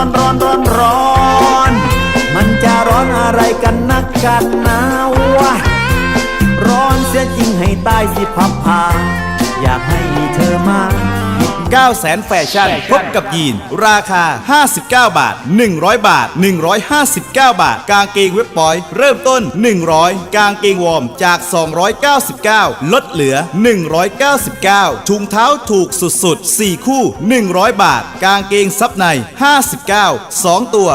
้อนร้อนร้อนร้อน มันจะร้อนอะไรกันนักกันหนาวะร้อนเสียจริงให้ตายสิพับพาอยากให้เธอมา 9แสนแฟชั่น พบกับยีน ราคา 59 บาท 100 บาท 159 บาท กางเกงเว็บปอย เริ่มต้น 100 กางเกงวอร์มจาก 299 ลดเหลือ 199 ถุงเท้าถูกสุดๆ 4 คู่ 100 บาท กางเกงซับใน 59 2 ตัว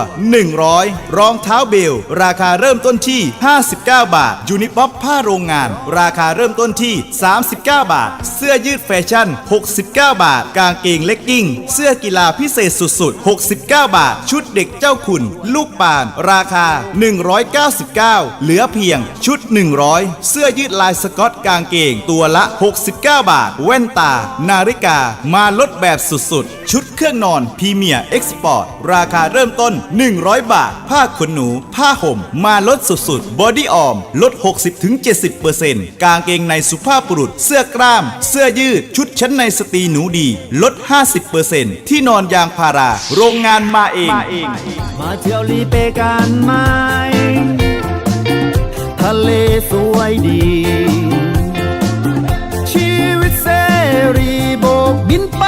100 รองเท้าเบล ราคาเริ่มต้นที่ 59 บาท ยูนิป๊อปผ้าโรงงาน ราคาเริ่มต้นที่ 39 บาท เสื้อยืดแฟชั่น 69 บาทกางเกงเลกกิ้ง เสื้อกีฬาพิเศษสุดๆ 69 บาท ชุดเด็กเจ้าขุนลูกป่าน ราคา 199 เหลือเพียงชุด 100 เสื้อยืดลายสกอตกางเกงตัวละ 69 บาท แว่นตา นาฬิกา มาลดแบบสุดๆ ชุดเครื่องนอนพรีเมียร์เอ็กซ์พอร์ตราคาเริ่มต้น 100 บาท ผ้าขนหนู ผ้าห่ม มาลดสุดๆบอดี้ออม ลด 60-70%กางเกงในสุภาพบุรุษ เสื้อกล้าม เสื้อยืด ชุดชั้นในสตรีหนูดีลด 50%ที่นอนยางพารา โรงงานมาเอง มาเที่ยวรีเปกันไหมทะเลสวยดี ชีวิตเสรีโบกบินไป